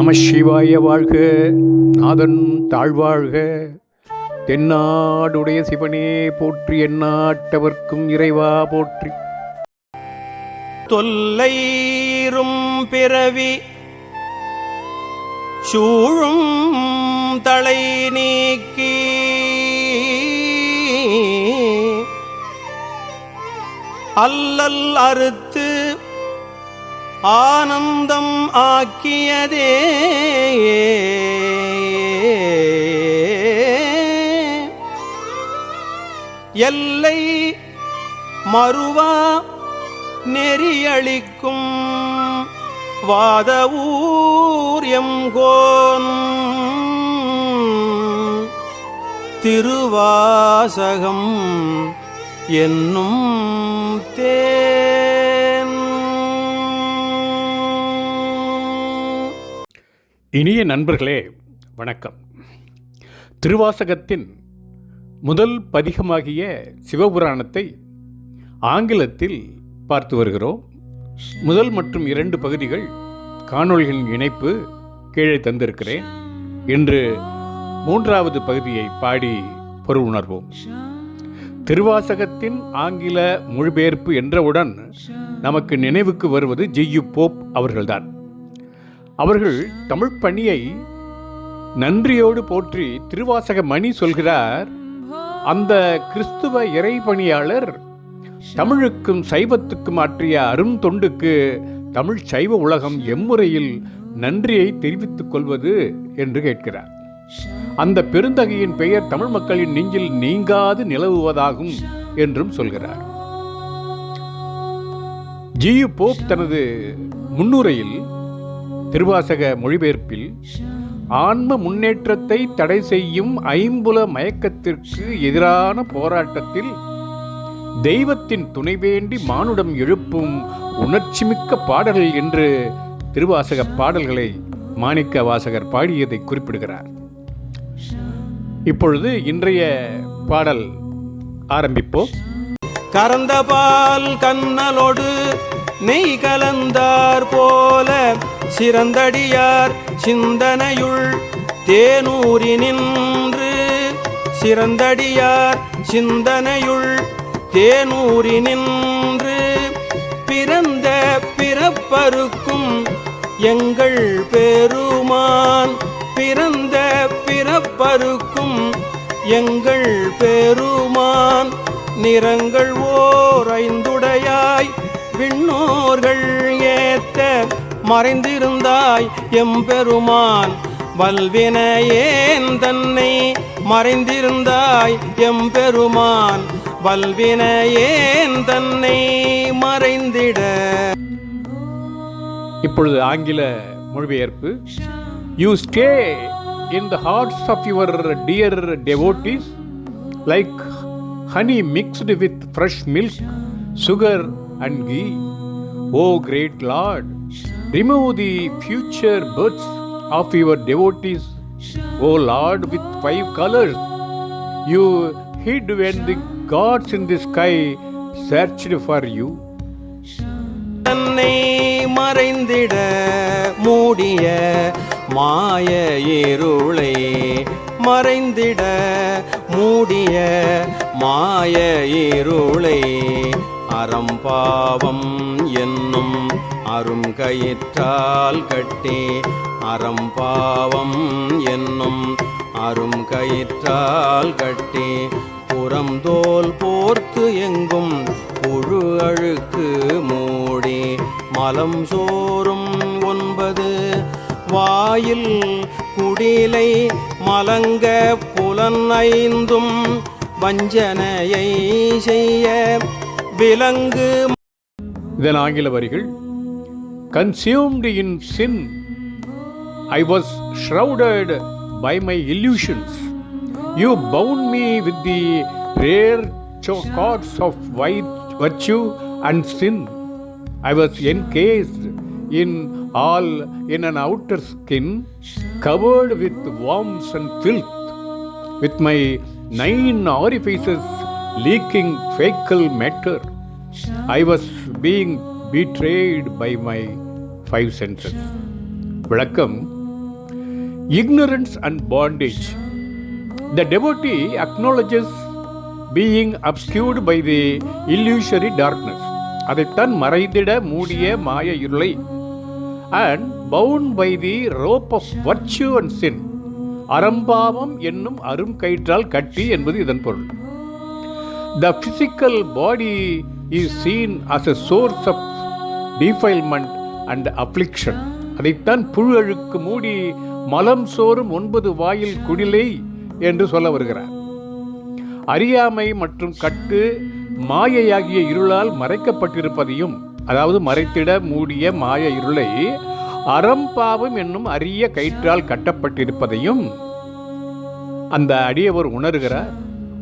நம சிவாய வாழ்க. நாதன் தாழ்வாழ்க. தென்னாடுடைய சிவனே போற்றி எந்நாட்டவர்க்கும் இறைவா போற்றி. தொல்லைரும் பிறவி சூழும் தலை நீக்கி. அல்லல் அறுத்து ஆனந்தம் ஆக்கியதே. எல்லை மறுவா நெறியளிக்கும் வாத ஊர் திருவாசகம் என்னும் தே இனிய நண்பர்களே வணக்கம். திருவாசகத்தின் முதல் பதிகமாகிய சிவபுராணத்தை ஆங்கிலத்தில் பார்த்து வருகிறோம். முதல் மற்றும் இரண்டு பகுதிகள் காணொளிகளின் இணைப்பு கீழே தந்திருக்கிறேன் இன்று மூன்றாவது பகுதியை பாடி பொருள் உணர்வோம் திருவாசகத்தின் ஆங்கில மொழிபெயர்ப்பு என்றவுடன் நமக்கு நினைவுக்கு வருவது ஜெய்யு போப் அவர்கள்தான். அவர்கள் தமிழ் பணியை நன்றியோடு போற்றி திருவாசக மணி சொல்கிறார். அந்த கிறிஸ்துவ இறை பணியாளர் தமிழுக்கும் சைவத்துக்கும் ஆற்றிய அரும் தொண்டுக்கு தமிழ் சைவ உலகம் எம்முறையில் நன்றியை தெரிவித்துக் கொள்வது என்று கேட்கிறார். அந்த பெருந்தகையின் பெயர் தமிழ் மக்களின் நெஞ்சில் நீங்காது நிலவுவதாகும் என்றும் சொல்கிறார். ஜியு போப் தனது முன்னுரையில் திருவாசக மொழிபெயர்ப்பில் ஆன்ம முன்னேற்றத்தை தடை செய்யும் ஐம்புல மயக்கத்திற்கு எதிரான போராட்டத்தில் தெய்வத்தின் துணை வேண்டி மானுடம் எழுப்பும் உணர்ச்சிமிக்க பாடல்கள் என்று திருவாசக பாடல்களை மாணிக்க வாசகர் பாடியதை குறிப்பிடுகிறார். இப்பொழுது இன்றைய பாடல் ஆரம்பிப்போம். கறந்த பால் கண்ணலோடு நெய் கலந்தார் போல சிறந்தடியார் சிந்தனையுள் தேனூரி நின்று. சிறந்தடியார் சிந்தனையுள் தேனூரி நின்று. பிறந்த பிறப்பருக்கும் எங்கள் பெருமான். பிறந்த பிறப்பருக்கும் எங்கள் பெருமான். நிறங்கள் ஓர் ஐந்துடையாய். விண்ணோர்கள் ஏத்த மறைந்திருந்தாய் எம்பெருமான். வல்வினையேன் தன்னை மறைந்திருந்தாய் எம்பெருமான். வல்வினையேன் தன்னை மறைந்திட. இப்பொழுது ஆங்கில மொழிபெயர்ப்பு. You stay in the hearts of your dear devotees like honey mixed with fresh milk sugar and ghee O great Lord remove the future births of your devotees O Lord with five colours you hid when the gods in the sky searched for you தன்னை மறைந்திட மூடிய மாய இருளை மறைந்திட மூடிய மாய இருளை அறம்பாவம் என்னும் அரும் கயிற்றால் கட்டி அறம்பாவம் என்னும் அரும் கயிற்றால் கட்டி புறந்தோல் போர்த்து எங்கும் புழு அழுக்கு மூடி மலம் சோறும் ஒன்பது வாயில் குடிலை மலங்க புலன் ஐந்தும் வஞ்சனையை செய்ய விலங்கு இதன் ஆங்கில வரிகள் consumed in sin I was shrouded by my illusions you bound me with the rare cords of white virtue and sin I was encased in all in an outer skin covered with worms and filth with my nine orifices leaking faecal matter I was being betrayed by my five senses விளக்கம் ignorance and bondage. The devotee acknowledges being obscured by the illusory darkness, அதைத்தான் மறைந்திட மூடிய மாய இருளை and bound by the rope of virtue and sin அறம்பாவம் என்னும் அரும் கயிற்றால் கட்டி என்பது இதன் பொருள் the physical body is seen as a source of defilement and affliction அதைத்தான் புழு அழுக்கு மூடி மலம் சோறும் ஒன்பது வாயில் குடிலை என்று சொல்ல வருகிறார். அறியாமை மற்றும் கட்டு மாயையாகிய இருளால் மறைக்கப்பட்டிருப்பதையும் அதாவது மறைத்திட மூடிய மாய இருளை அறம்பாவம் என்னும் அரிய கயிற்றால் கட்டப்பட்டிருப்பதையும் அந்த அடியவர் உணர்கிறார்.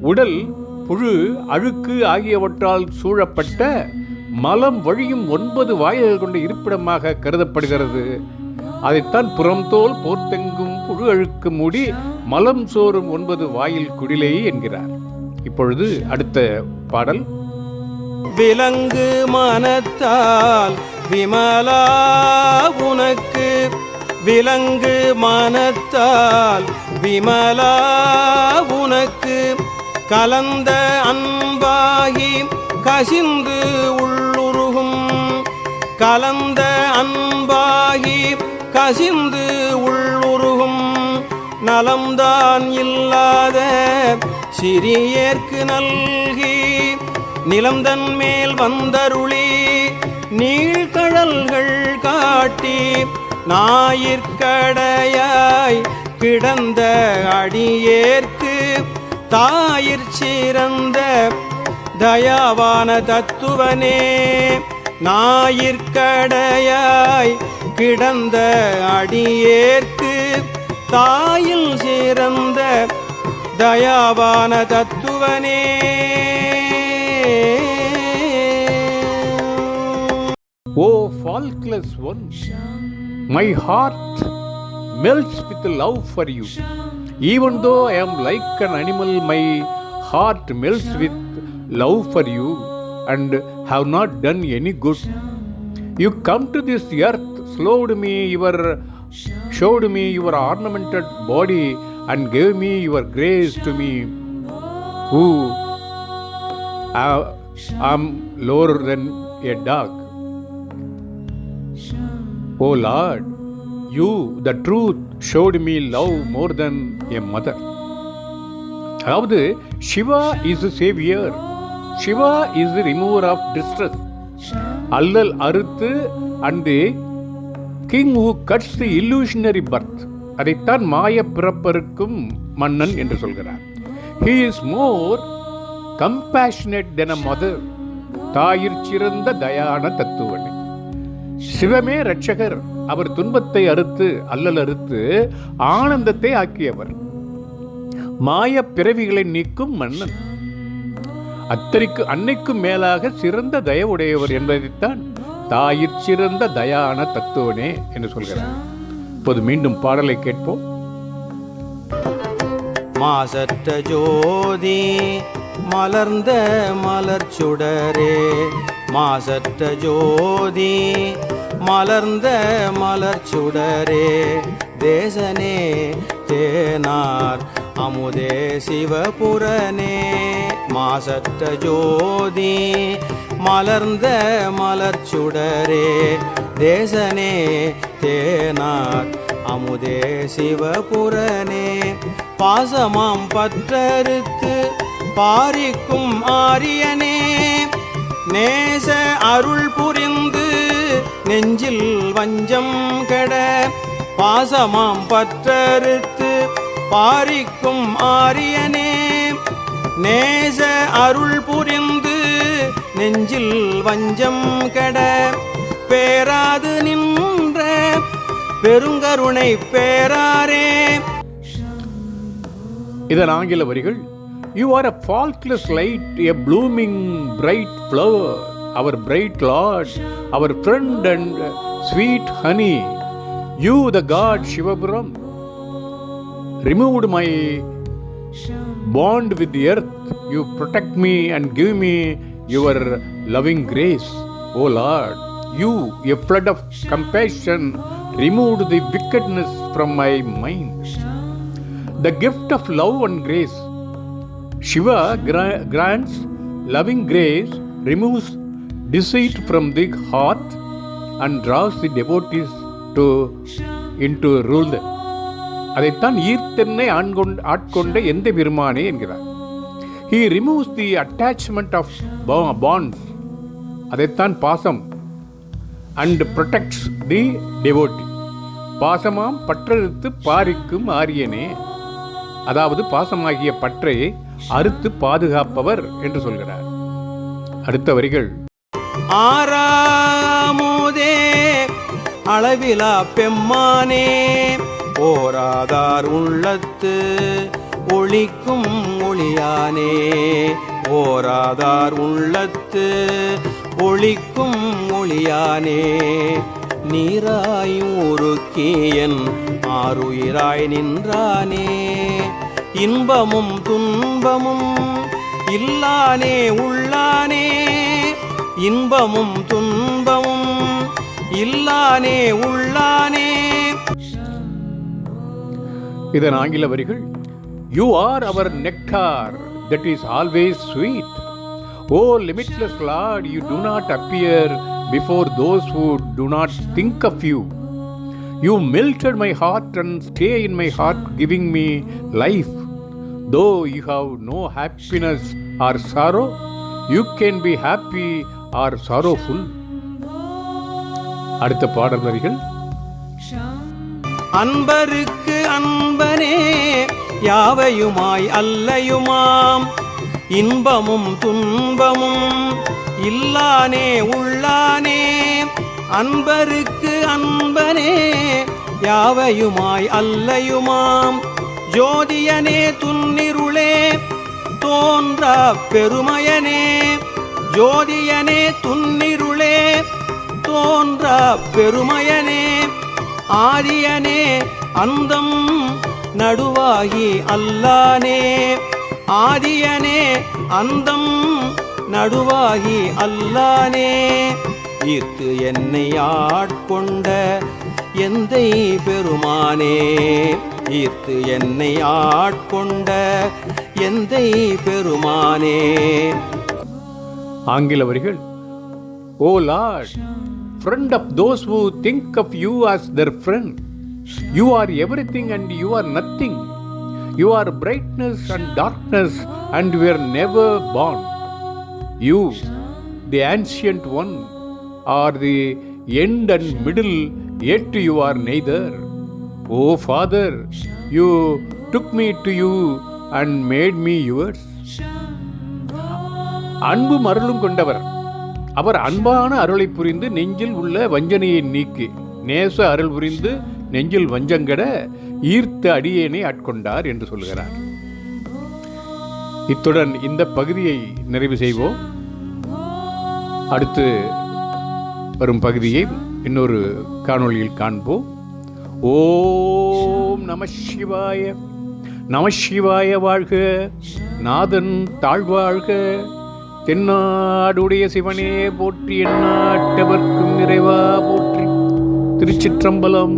உடல் புழு அழுக்கு ஆகியவற்றால் சூழப்பட்ட மலம் வழியும் ஒன்பது வாயில்கள் கொண்ட இருப்பிடமாக கருதப்படுகிறது. அதைத்தான் புறம்தோல் போர்த்தெங்கும் புழு அழுக்கு மூடி மலம் சோறும் ஒன்பது வாயில் குடிலே என்கிறார். இப்பொழுது அடுத்த பாடல். விலங்கு மனத்தால் விமலா உனக்கு. விலங்கு மனத்தால் விமலா உனக்கு. கலந்த அன்பாகி கசிந்து உள்ளுருகும். கலந்த அன்பாகி கசிந்து உள்ளுருகும். நலம்தான் இல்லாத சிறியேற்கு நல்கி நிலம்தன் மேல் வந்தருளி நீழ்கடல்கள் காட்டி நாயிற்கடையாய் கிடந்த அடியேற்கு தாயிற் சிறந்த தயாவான தத்துவனே ஞாயிற்கடையாய் கிடந்த அடியேற்கு தாயில் சிறந்த தயாவான தத்துவனே. O faultless one my heart melts with love for you. Even though I am like an animal, my heart melts with love for you and have not done any good. You come to this earth, slowed me your showed me your ornamented body and gave me your grace to me who I am lower than a dog. O Lord, you the truth showed me love more than a mother அதாவது Shiva is saviour Shiva is remover of distress அல்லல் அறுத்து and king who cuts the illusionary birth அதைத்தான் மாய பிறப்பருக்கும் மன்னன் என்று சொல்கிறார். He is more compassionate than a mother தாயிற் சிறந்த தயான தத்துவனே சிவமே ரட்சகர் அவர் துன்பத்தை அறுத்து அல்லல் அறுத்து ஆனந்தத்தை ஆக்கியவர். மாய பிறவிகளை நீக்கும் மன்னன். அத்தனைக்கு அன்னைக்கும் மேலாக சிறந்த தயவுடையவர் என்பதைத்தான் தாயிற் சிறந்த தயான தத்துவனே என்று சொல்கிறார். இப்போது மீண்டும் பாடலை கேட்போம். மாசற்ற ஜோதி மலர்ந்த மலர் சுடரே மாசற்ற ஜோதி மலர்ந்த மலர் சுடரே தேசனே தேனார் அமுதே சிவபுரனே. மாசற்ற ஜோதி மலர்ந்த மலர் சுடரே தேசனே தேனார் அமுதே சிவபுரனே. பாசமாம் பற்றறுத்து பாரிக்கும் ஆரியனே நேச அருள் புரிந்து நெஞ்சில் வஞ்சம் கெட பாசமாம் பற்றறுத்து பாரிக்கும் ஆரியனே. நேச அருள் புரிந்து நெஞ்சில் வஞ்சம் கெட பேராது நின்ற பெருங்கருணை பேராரே. இதன் ஆங்கில வரிகள் you are a faultless light a blooming bright flower our bright Lord, our friend and uh, sweet honey, you, the God Shivabram, removed my bond with the earth. You protect me and give me your loving grace, O Lord. You, a flood of compassion, removed the wickedness from my mind. The gift of love and grace. Shiva gra- grants loving grace, removes deceit from the heart, and draws the devotees to into rule. The அதைத்தான் ஈர்த்தென்னை ஆண்கொண்ட ஆட்கொண்ட எந்த பெருமானே என்கிறார். He removes the attachment of bonds அதைத்தான் பாசம் and protects தி டெவோட்டி பாசமாம் பற்றறுத்து பாரிக்கும் ஆரியனே. அதாவது பாசமாகிய பற்றை அறுத்து பாதுகாப்பவர் என்று சொல்கிறார். அடுத்த வரிகள். ஆறாமோதே அளவிலா பெம்மானே போராதார் உள்ளத்து ஒளிக்கும் ஒளியானே. போராதார் உள்ளத்து ஒளிக்கும் ஒளியானே. நீராயூருக்கியன் ஆறுயிராய் நின்றானே. இன்பமும் துன்பமும் இல்லானே உள்ளானே. இன்பமும் துன்பமும் இல்லானே உள்ளானே இதன் ஆங்கில வரிகள் you are our nectar that is always sweet O limitless Lord you do not appear before those who do not think of you you melted my heart and stay in my heart giving me life though you have no happiness or sorrow you can be happy or sorrowful அடுத்த பாடல் வரிகள் அன்பருக்கு அன்பனே யாவையுமாய் அல்லையுமாம்? இன்பமும் துன்பமும் இல்லானே உள்ளானே. அன்பருக்கு அன்பனே யாவையுமாய் அல்லையுமாம்? ஜோதியனே துன்னிருளே தோன்றா பெருமையனே. ஜோதியனே துன்னிருளே தோன்றா பெருமையனே. ஆரியனே அந்தம் நடுவாகி அல்லானே. ஆரியனே அந்தம் நடுவாகி அல்லானே. ஈர்த்து என்னை ஆட்கொண்ட எந்தை பெருமானே. ஈர்த்து என்னை ஆட்கொண்ட எந்தை பெருமானே. ஆங்கில வரிகள் O Lord friend of those who think of you as their friend you are everything and you are nothing you are brightness and darkness and we are never born. You the ancient one are the end and middle yet you are neither. O father you took me to you and made me yours. அன்பும் அருளும் கொண்டவர். அவர் அன்பான அருளை புரிந்து நெஞ்சில் உள்ள வஞ்சனையை நீக்கி நேச அருள் புரிந்து நெஞ்சில் வஞ்சங்கட ஈர்த்த அடியேனை ஆட்கொண்டார் என்று சொல்கிறார். இத்துடன் இந்த பகுதியை நிறைவு செய்வோம். அடுத்து வரும் பகுதியை இன்னொரு காணொளியில் காண்போம். ஓம் நம சிவாய நம சிவாய வாழ்க நாதன் தாழ்வாழ்க. தென்னாடுடைய சிவனே போற்றி எந்நாட்டவர்க்கும் நிறைவா போற்றி. திருச்சிற்றம்பலம்